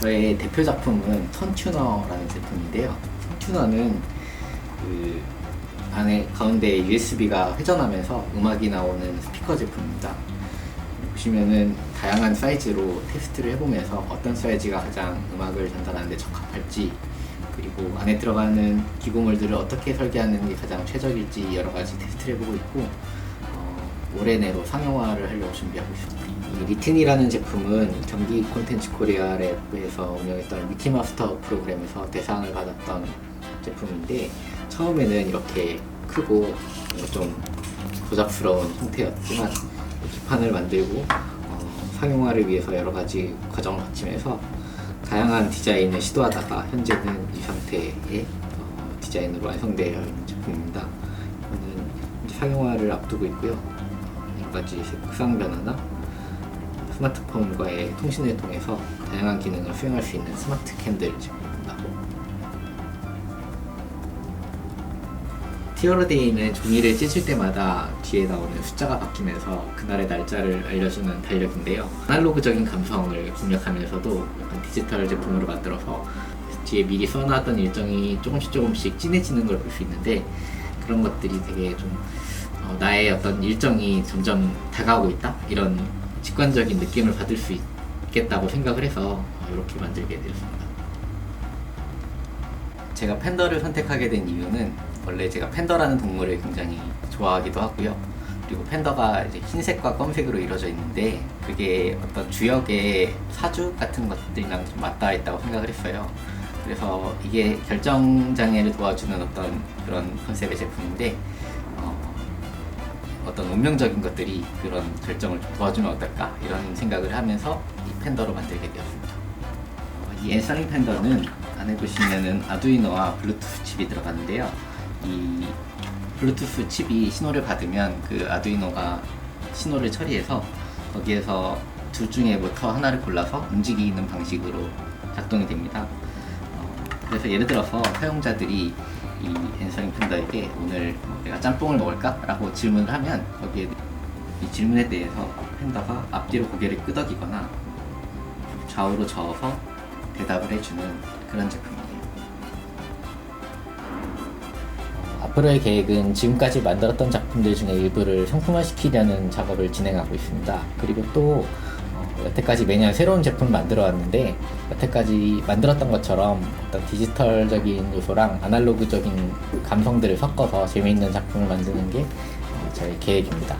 저의 대표 작품은 턴튜너라는 제품인데요. 턴튜너는 그 안에 가운데 USB가 회전하면서 음악이 나오는 스피커 제품입니다. 보시면은 다양한 사이즈로 테스트를 해보면서 어떤 사이즈가 가장 음악을 전달하는 데 적합할지 그리고 안에 들어가는 기구물들을 어떻게 설계하는 게 가장 최적일지 여러 가지 테스트를 해보고 있고 어, 올해 내로 상용화를 하려고 준비하고 있습니다. 이 리튼이라는 제품은 경기 콘텐츠 코리아 랩에서 운영했던 위키마스터 프로그램에서 대상을 받았던 제품인데 처음에는 이렇게 크고 좀 고잡스러운 형태였지만 기판을 만들고 어, 상용화를 위해서 여러 가지 과정을 거치면서 다양한 디자인을 시도하다가 현재는 이 상태의 어, 디자인으로 완성되어 있는 제품입니다. 이거는 상용화를 앞두고 있고요. 어, 여러 가지 색상 변화나 스마트폰과의 통신을 통해서 다양한 기능을 수행할 수 있는 스마트 캔들 제품입니다. 티어로데이는 종이를 찢을 때마다 뒤에 나오는 숫자가 바뀌면서 그날의 날짜를 알려주는 달력인데요. 아날로그적인 감성을 공략하면서도 약간 디지털 제품으로 만들어서 뒤에 미리 써놨던 일정이 조금씩 조금씩 진해지는 걸 볼 수 있는데 그런 것들이 되게 좀 어, 나의 어떤 일정이 점점 다가오고 있다 이런 직관적인 느낌을 받을 수 있겠다고 생각을 해서 어, 이렇게 만들게 되었습니다. 제가 팬더를 선택하게 된 이유는 원래 제가 팬더라는 동물을 굉장히 좋아하기도 하고요. 그리고 팬더가 이제 흰색과 검색으로 이루어져 있는데 그게 어떤 주역의 사주 같은 것들이랑 좀 맞닿아 있다고 생각을 했어요. 그래서 이게 결정 장애를 도와주는 어떤 그런 컨셉의 제품인데 어, 어떤 운명적인 것들이 그런 결정을 좀 도와주면 어떨까 이런 생각을 하면서 이 팬더로 만들게 되었습니다. 어, 이 엔사링 팬더는 안에 보시면은 아두이노와 블루투스 칩이 들어가는데요. 이 블루투스 칩이 신호를 받으면 그 아두이노가 신호를 처리해서 거기에서 둘 중에 모터 하나를 골라서 움직이는 방식으로 작동이 됩니다. 어, 그래서 예를 들어서 사용자들이 이 엔서링 팬더에게 오늘 뭐 내가 짬뽕을 먹을까? 라고 질문을 하면 거기에 이 질문에 대해서 팬더가 앞뒤로 고개를 끄덕이거나 좌우로 저어서 대답을 해주는 그런 제품이에요. 앞으로의 계획은 지금까지 만들었던 작품들 중에 일부를 상품화시키려는 작업을 진행하고 있습니다. 그리고 또 어, 여태까지 매년 새로운 제품 만들어 왔는데 여태까지 만들었던 것처럼 어떤 디지털적인 요소랑 아날로그적인 감성들을 섞어서 재미있는 작품을 만드는 게 어, 저의 계획입니다.